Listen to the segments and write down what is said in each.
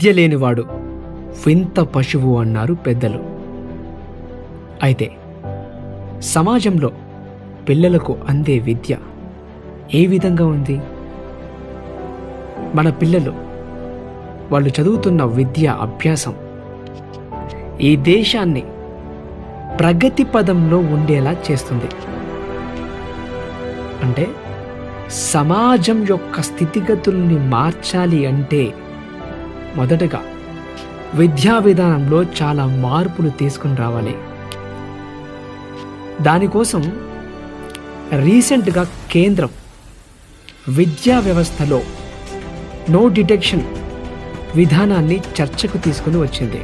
విద్య లేనివాడు వింత పశువు అన్నారు పెద్దలు. అయితే సమాజంలో పిల్లలకు అందే విద్య ఏ విధంగా ఉంది? మన పిల్లలు వాళ్ళు చదువుతున్న విద్య అభ్యాసం ఈ దేశాన్ని ప్రగతి పదంలో ఉండేలా చేస్తుంది. అంటే సమాజం యొక్క స్థితిగతుల్ని మార్చాలి అంటే మొదటగా విద్యా విధానంలో చాలా మార్పులు తీసుకుని రావాలి. దానికోసం రీసెంట్గా కేంద్రం విద్యా వ్యవస్థలో నో డిటెక్షన్ విధానాన్ని చర్చకు తీసుకుని వచ్చింది.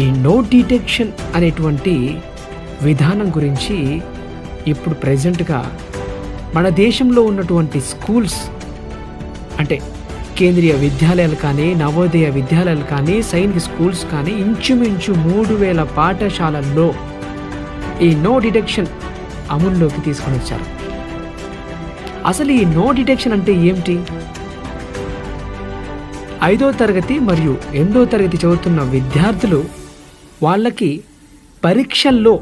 ఈ నో డిటెక్షన్ అనేటువంటి విధానం గురించి ఇప్పుడు ప్రజెంట్గా మన దేశంలో ఉన్నటువంటి స్కూల్స్ అంటే కేంద్రీయ విద్యాలయాలు కానీ నవోదయ విద్యాలయాలు కానీ సైనిక స్కూల్స్ కానీ ఇంచుమించు మూడు వేల పాఠశాలల్లో ఈ నో డిటెక్షన్ అమల్లోకి తీసుకొని వచ్చారు. అసలు ఈ నో డిటెక్షన్ అంటే ఏమిటి? ఐదో తరగతి మరియు ఎనిమిదో తరగతి చదువుతున్న విద్యార్థులు వాళ్ళకి పరీక్షల్లో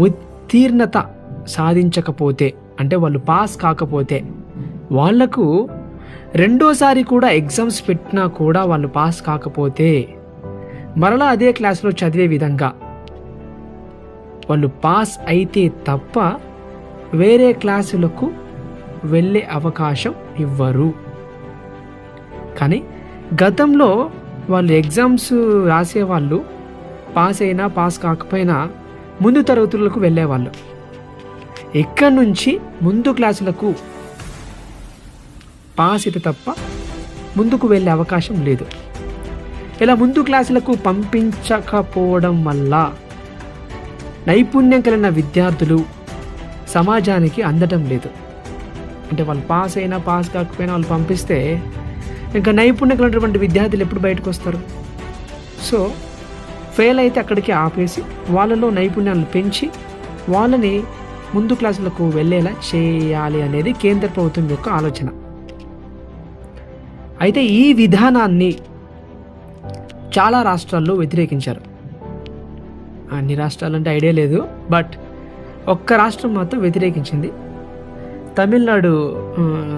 ఉత్తీర్ణత సాధించకపోతే అంటే వాళ్ళు పాస్ కాకపోతే వాళ్ళకు రెండోసారి కూడా ఎగ్జామ్స్ పెట్టినా కూడా వాళ్ళు పాస్ కాకపోతే మరలా అదే క్లాస్లో చదివే విధంగా వాళ్ళు పాస్ అయితే తప్ప వేరే క్లాసులకు వెళ్ళే అవకాశం ఇవ్వరు. కానీ గతంలో వాళ్ళు ఎగ్జామ్స్ రాసేవాళ్ళు పాస్ అయినా పాస్ కాకపోయినా ముందు తరగతులకు వెళ్ళేవాళ్ళు. ఎక్కడి నుంచి ముందు క్లాసులకు పాస్ అయితే తప్ప ముందుకు వెళ్ళే అవకాశం లేదు. ఇలా ముందు క్లాసులకు పంపించకపోవడం వల్ల నైపుణ్యం కలిగిన విద్యార్థులు సమాజానికి అందటం లేదు. అంటే వాళ్ళు పాస్ అయినా పాస్ కాకపోయినా వాళ్ళు పంపిస్తే ఇంకా నైపుణ్యం కలిగినటువంటి విద్యార్థులు ఎప్పుడు బయటకు వస్తారు? సో ఫెయిల్ అయితే అక్కడికి ఆపేసి వాళ్ళలో నైపుణ్యాలను పెంచి వాళ్ళని ముందు క్లాసులకు వెళ్ళేలా చేయాలి అనేది కేంద్ర ప్రభుత్వం యొక్క ఆలోచన. అయితే ఈ విధానాన్ని చాలా రాష్ట్రాల్లో వ్యతిరేకించారు. అన్ని రాష్ట్రాలంటే ఐడియా లేదు బట్ ఒక్క రాష్ట్రం మాత్రం వ్యతిరేకించింది. తమిళనాడు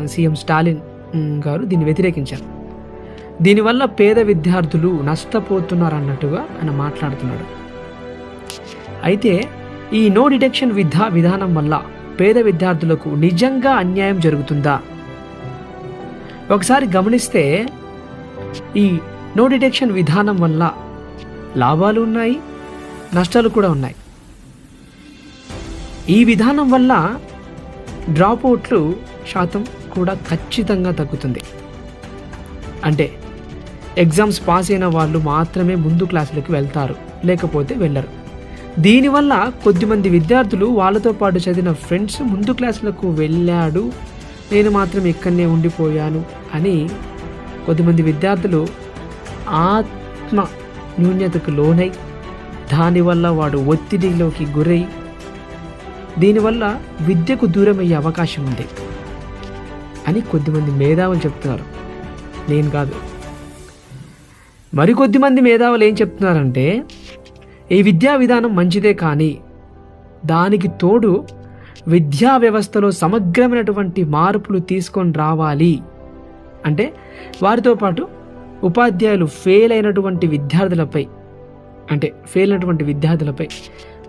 సీఎం స్టాలిన్ గారు దీన్ని వ్యతిరేకించారు. దీనివల్ల పేద విద్యార్థులు నష్టపోతున్నారు అన్నట్టుగా ఆయన మాట్లాడుతున్నాడు. అయితే ఈ నో డిటెక్షన్ విధా విధానం వల్ల పేద విద్యార్థులకు నిజంగా అన్యాయం జరుగుతుందా? ఒకసారి గమనిస్తే ఈ నో డిటెక్షన్ విధానం వల్ల లాభాలు ఉన్నాయి నష్టాలు కూడా ఉన్నాయి. ఈ విధానం వల్ల డ్రాప్ అవుట్లు శాతం కూడా ఖచ్చితంగా తగ్గుతుంది. అంటే ఎగ్జామ్స్ పాస్ అయిన వాళ్ళు మాత్రమే ముందు క్లాసులకు వెళ్తారు లేకపోతే వెళ్ళరు. దీనివల్ల కొద్దిమంది విద్యార్థులు వాళ్ళతో పాటు చదివిన ఫ్రెండ్స్ ముందు క్లాసులకు వెళ్ళాడు నేను మాత్రం ఇక్కడనే ఉండిపోయాను అని కొద్దిమంది విద్యార్థులు ఆత్మ న్యూన్యతకు లోనై దానివల్ల వాడు ఒత్తిడిలోకి గురై దీనివల్ల విద్యకు దూరం అయ్యే అవకాశం ఉంది అని కొద్దిమంది మేధావులు చెప్తున్నారు. నేను కాదు. మరికొద్దిమంది మేధావులు ఏం చెప్తున్నారంటే ఈ విద్యా విధానం మంచిదే కానీ దానికి తోడు విద్యా వ్యవస్థలో సమగ్రమైనటువంటి మార్పులు తీసుకొని రావాలి. అంటే వారితో పాటు ఉపాధ్యాయులు ఫెయిల్ అయినటువంటి విద్యార్థులపై అంటే ఫెయిల్ అయినటువంటి విద్యార్థులపై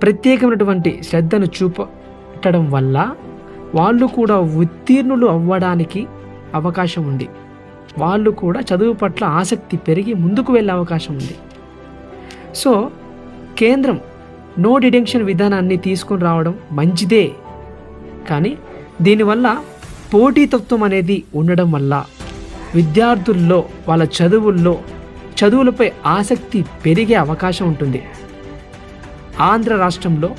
ప్రత్యేకమైనటువంటి శ్రద్ధను చూపటం వల్ల వాళ్ళు కూడా ఉత్తీర్ణులు అవ్వడానికి అవకాశం ఉంది. వాళ్ళు కూడా చదువు పట్ల ఆసక్తి పెరిగి ముందుకు వెళ్ళే అవకాశం ఉంది. సో కేంద్రం నో డిటెన్షన్ విధానాన్ని తీసుకొని రావడం మంచిదే. దీనివల్ల పోటీతత్వం అనేది ఉండడం వల్ల విద్యార్థుల్లో వాళ్ళ చదువుల్లో చదువులపై ఆసక్తి పెరిగే అవకాశం ఉంటుంది. ఆంధ్ర రాష్ట్రంలో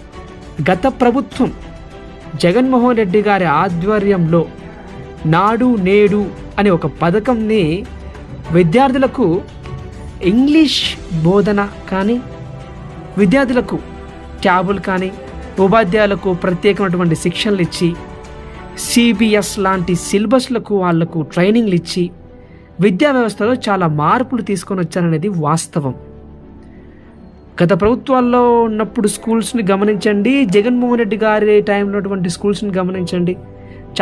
గత ప్రభుత్వం జగన్మోహన్ రెడ్డి గారి ఆధ్వర్యంలో నాడు నేడు అనే ఒక పథకంని విద్యార్థులకు ఇంగ్లీష్ బోధన కానీ విద్యార్థులకు ట్యాబులు కానీ ఉపాధ్యాయులకు ప్రత్యేకమైనటువంటి శిక్షణలు ఇచ్చి సిబిఎస్ లాంటి సిలబస్లకు వాళ్ళకు ట్రైనింగ్లు ఇచ్చి విద్యా వ్యవస్థలో చాలా మార్పులు తీసుకొని వచ్చారనేది వాస్తవం. గత ప్రభుత్వాల్లో ఉన్నప్పుడు స్కూల్స్ని గమనించండి జగన్మోహన్ రెడ్డి గారి టైంలో ఉన్నటువంటి స్కూల్స్ని గమనించండి.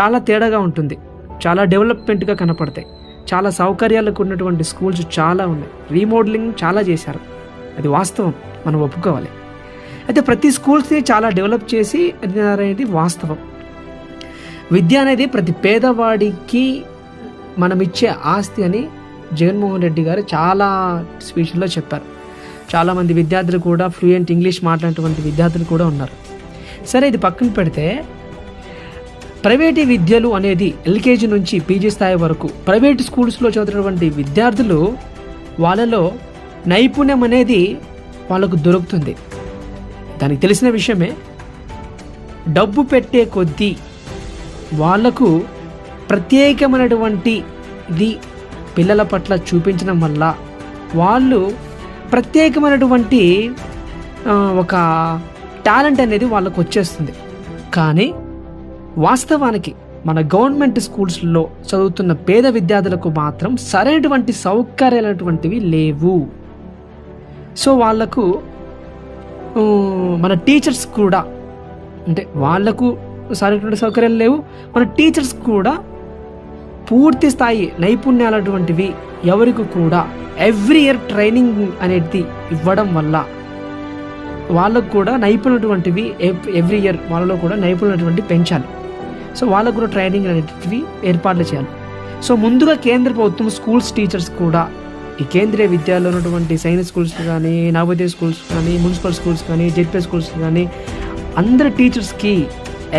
చాలా తేడాగా ఉంటుంది. చాలా డెవలప్మెంట్గా కనపడతాయి. చాలా సౌకర్యాలకు ఉన్నటువంటి స్కూల్స్ చాలా ఉన్నాయి. రీమోడలింగ్ చాలా చేశారు. అది వాస్తవం. మనం ఒప్పుకోవాలి. అయితే ప్రతి స్కూల్స్ని చాలా డెవలప్ చేసి అనేది వాస్తవం. విద్య అనేది ప్రతి పేదవాడికి మనం ఇచ్చే ఆస్తి అని జగన్మోహన్ రెడ్డి గారు చాలా స్పీచ్లో చెప్పారు. చాలామంది విద్యార్థులు కూడా ఫ్లూయెంట్ ఇంగ్లీష్ మాట్లాడేటువంటి విద్యార్థులు కూడా ఉన్నారు. సరే ఇది పక్కన పెడితే ప్రైవేటు విద్యలు అనేది ఎల్కేజీ నుంచి పీజీ స్థాయి వరకు ప్రైవేట్ స్కూల్స్లో చదివినటువంటి విద్యార్థులు వాళ్ళలో నైపుణ్యం అనేది వాళ్ళకు దొరుకుతుంది. దానికి తెలిసిన విషయమే డబ్బు పెట్టే కొద్దీ వాళ్ళకు ప్రత్యేకమైనటువంటి ఇది పిల్లల పట్ల చూపించడం వల్ల వాళ్ళు ప్రత్యేకమైనటువంటి ఒక టాలెంట్ అనేది వాళ్ళకు వచ్చేస్తుంది. కానీ వాస్తవానికి మన గవర్నమెంట్ స్కూల్స్లో చదువుతున్న పేద విద్యార్థులకు మాత్రం సరైనటువంటి సౌకర్యాలటువంటివి లేవు. సో వాళ్ళకు మన టీచర్స్ కూడా. అంటే వాళ్ళకు సరైనటువంటి సౌకర్యాలు లేవు. మన టీచర్స్ కూడా పూర్తి స్థాయి నైపుణ్యాలటువంటివి ఎవరికి కూడా ఎవ్రీ ఇయర్ ట్రైనింగ్ అనేది ఇవ్వడం వల్ల వాళ్ళకు కూడా నైపుణ్యటువంటివి ఎవ్రీ ఇయర్ వాళ్ళలో కూడా నైపుణ్యటువంటి పెంచాలి. సో వాళ్ళకు కూడా ట్రైనింగ్ అనేటివి ఏర్పాట్లు చేయాలి. సో ముందుగా కేంద్ర ప్రభుత్వం స్కూల్స్ టీచర్స్ కూడా ఈ కేంద్రీయ విద్యాలయంలో ఉన్నటువంటి సైన్స్ స్కూల్స్ కానీ నవోదయ స్కూల్స్ కానీ మున్సిపల్ స్కూల్స్ కానీ జెడ్పీ స్కూల్స్ కానీ అందరి టీచర్స్కి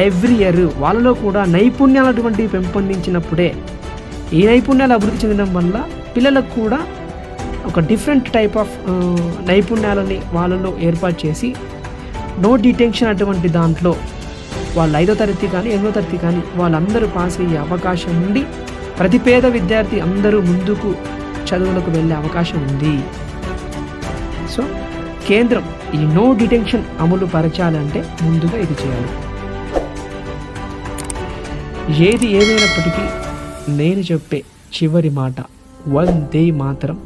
ఎవ్రీ ఇయర్ వాళ్ళలో కూడా నైపుణ్యాలు అటువంటివి పెంపొందించినప్పుడే ఈ నైపుణ్యాలు అభివృద్ధి చెందడం వల్ల పిల్లలకు కూడా ఒక డిఫరెంట్ టైప్ ఆఫ్ నైపుణ్యాలని వాళ్ళలో ఏర్పాటు చేసి నో డిటెన్షన్ అటువంటి దాంట్లో వాళ్ళు ఐదో తరగతి కానీ ఎనిమిదో తరగతి కానీ వాళ్ళందరూ పాస్ అయ్యే అవకాశం ఉండి ప్రతి పేద విద్యార్థి అందరూ ముందుకు చదువులకు వెళ్ళే అవకాశం ఉంది. సో కేంద్రం ఈ నో డిటెన్షన్ అమలు పరచాలంటే ముందుగా ఇది చేయాలి. ఏది ఏమైనప్పటికీ నేను చెప్పే చివరి మాట వందే మాత్రం.